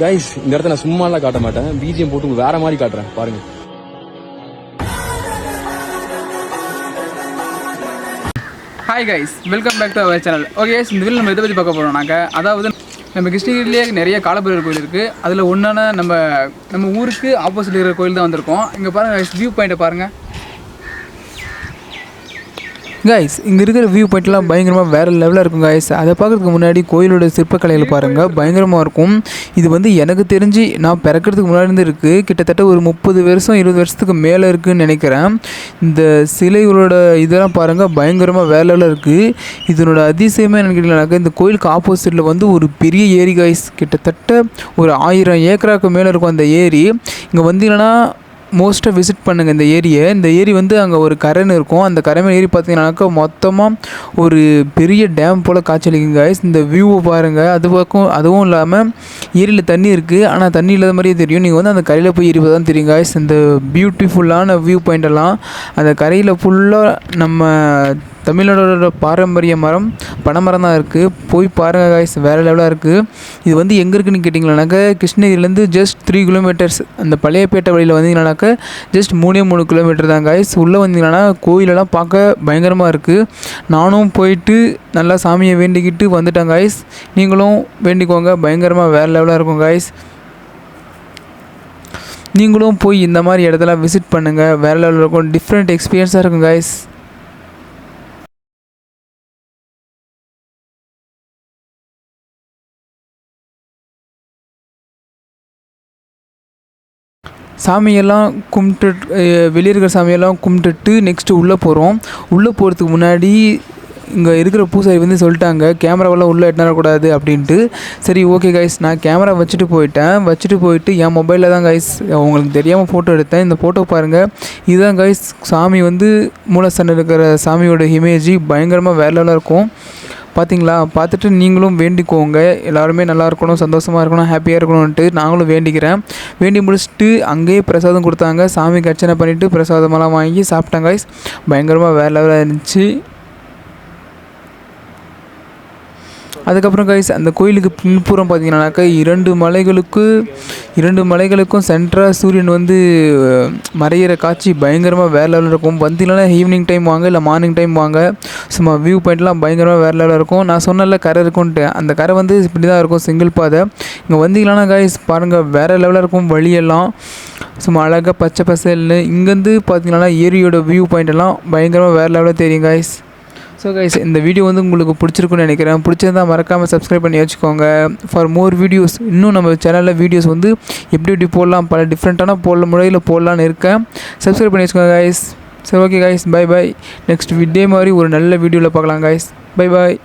Guys இந்த இடத்த நான் சும்மாலாம் காட்ட மாட்டேன். பிஜிஎம் போட்டு உங்களுக்கு வேற மாதிரி காட்டுறேன். பாருங்க. Hi guys welcome back to our channel okay இந்த வீடியோ நம்ம இதை பற்றி பார்க்க போகிறோம்னாக்க அதாவது நம்ம கிருஷ்ணகிரிலேயே நிறைய காலபைரவர் கோயில் இருக்குது அதில் ஒன்றான நம்ம நம்ம ஊருக்கு ஆப்போசிட் இருக்கிற கோயில் தான் வந்திருக்கோம். இங்கே பாருங்கள் வியூ பாயிண்ட்டை பாருங்கள் கைஸ் இங்கே இருக்கிற வியூ பாயிண்ட்லாம் பயங்கரமாக வேறு லெவலில் இருக்கும் கைஸ் அதை பார்க்கறதுக்கு முன்னாடி கோயிலோட சிற்பக்கலையில் பாருங்கள் பயங்கரமாக இருக்கும். இது வந்து எனக்கு தெரிஞ்சு நான் பிறக்கிறதுக்கு முன்னாடி இருந்து இருக்குது கிட்டத்தட்ட ஒரு முப்பது வருஷம் இருபது வருஷத்துக்கு மேலே இருக்குதுன்னு நினைக்கிறேன். இந்த சிலைகளோட இதெல்லாம் பாருங்கள் பயங்கரமாக வேற லெவலில் இருக்குது இதனோட அதிசயமாக என்னன்னு இந்த கோயிலுக்கு ஆப்போசிட்டில் வந்து ஒரு பெரிய ஏரி கைஸ் கிட்டத்தட்ட ஒரு ஆயிரம் ஏக்கராக்கு மேலே இருக்கும் அந்த ஏரி. இங்கே வந்தீங்கன்னா மோஸ்ட்டாக விசிட் பண்ணுங்கள் இந்த ஏரியை. இந்த ஏரி வந்து அங்கே ஒரு கரைன்னு இருக்கும். அந்த கரை மேலே ஏரி பார்த்தீங்கன்னாக்கா மொத்தமாக ஒரு பெரிய டேம் போல் காய்ச்சலிக்கும் இந்த வியூவை பாருங்கள் அது பக்கம் அதுவும் இல்லாமல் ஏரியில் தண்ணி இருக்குது ஆனால் தண்ணி இல்லாத மாதிரியே தெரியும். நீங்கள் வந்து அந்த கரையில் போய் ஏறி தான் தெரியும் guys. இந்த பியூட்டிஃபுல்லான வியூ பாயிண்ட் எல்லாம் அந்த கரையில் ஃபுல்லாக நம்ம தமிழ்நாடோட பாரம்பரிய மரம் பனைமரம் தான் இருக்குது போய் பாருங்கள் காய்ஸ் வேறு லெவலாக இருக்குது இது வந்து எங்கே இருக்குன்னு கேட்டிங்களானாக்கா கிருஷ்ணகிரிலேருந்து ஜஸ்ட் த்ரீ கிலோமீட்டர்ஸ் அந்த பழையப்பேட்டை வழியில் வந்தீங்கன்னாக்கா ஜஸ்ட் மூணே மூணு கிலோமீட்டர் தான் காய்ஸ் உள்ளே வந்தீங்கன்னா கோயிலெல்லாம் பார்க்க பயங்கரமாக இருக்குது நானும் போயிட்டு நல்லா சாமியை வேண்டிக்கிட்டு வந்துட்டேன் காய்ஸ் நீங்களும் வேண்டிக்கோங்க. பயங்கரமாக வேறு லெவலாக இருக்கும் காய்ஸ் நீங்களும் போய் இந்த மாதிரி இடத்துல விசிட் பண்ணுங்கள் வேறு லெவலில் இருக்கும். டிஃப்ரெண்ட் எக்ஸ்பீரியன்ஸாக இருக்கும் காய்ஸ் சாமியெல்லாம் கும்பிட்டு வெளியே இருக்கிற சாமியெல்லாம் கும்பிட்டுட்டு நெக்ஸ்ட்டு உள்ளே போகிறோம் உள்ளே போகிறதுக்கு முன்னாடி இங்கே இருக்கிற பூசாரி வந்து சொல்லிட்டாங்க கேமராவெல்லாம் உள்ளே எட்டக்கூடாது அப்படின்ட்டு. சரி ஓகே கைஸ் நான் கேமரா வச்சுட்டு போயிட்டேன். வச்சுட்டு போயிட்டு என் மொபைலில் தான் கைஸ் உங்களுக்கு தெரியாமல் ஃபோட்டோ எடுத்தேன். இந்த ஃபோட்டோ பாருங்கள் இதுதான் கைஸ் சாமி வந்து மூலஸ்தானில் இருக்கிற சாமியோட இமேஜ் பயங்கரமாக வேற லெவலாக இருக்கும். பார்த்தீங்களா பார்த்துட்டு நீங்களும் வேண்டிக்கோங்க. எல்லாருமே நல்லா இருக்கணும் சந்தோஷமாக இருக்கணும் ஹாப்பியாக இருக்கணும்ன்ட்டு நாங்களும் வேண்டிக்கிறேன். வேண்டி முடிச்சுட்டு அங்கேயே பிரசாதம் கொடுத்தாங்க. சாமிக்கு அர்ச்சனை பண்ணிவிட்டு பிரசாதமெல்லாம் வாங்கி சாப்பிட்டாங்க பயங்கரமாக வேற லெவலாக இருந்துச்சு. அதுக்கப்புறம் கைஸ் அந்த கோயிலுக்கு பின்புறம் பார்த்தீங்கன்னாக்கா இரண்டு மலைகளுக்கு இரண்டு மலைகளுக்கும் சென்ட்ராக சூரியன் வந்து மறையிற காட்சி பயங்கரமாக வேற லெவலில் இருக்கும். வந்தீங்கன்னா ஈவினிங் டைம் வாங்க இல்லை மார்னிங் டைம் வாங்க. சும்மா வியூ பாயிண்ட்லாம் பயங்கரமாக வேற லெவலில் இருக்கும். நான் சொன்னல கரை இருக்கும்ன்ட்டு. அந்த கரை வந்து இப்படி தான் இருக்கும் சிங்கிள் பாதை. இங்கே வந்தீங்கன்னா கைஸ் பாருங்கள் வேறு லெவலில் இருக்கும் வழியெல்லாம். சும்மா அழகாக பச்சை பசேல்னு. இங்கேருந்து பார்த்தீங்கன்னா ஏரியோட வியூ பாயிண்ட் எல்லாம் பயங்கரமாக வேறு லெவலில் தெரியும் கைஸ் ஸோ கைஸ் இந்த வீடியோ வந்து உங்களுக்கு பிடிச்சிருக்குன்னு நினைக்கிறேன். பிடிச்சிருந்தா மறக்காமல் சப்ஸ்கிரைப் பண்ணி வச்சுக்கோங்க. ஃபார் மோர் வீடியோஸ் இன்னும் நம்ம சேனலில் வீடியோஸ் வந்து எப்படி எப்படி போடலாம் பல டிஃப்ரெண்ட்டான போடல முறையில் போடலான்னு இருக்கேன். சப்ஸ்கிரைப் பண்ணி வச்சுக்கோங்க கைஸ் சரி okay guys bye bye next இதே மாதிரி ஒரு நல்ல வீடியோவில் பார்க்கலாம் கைஸ் பை பாய்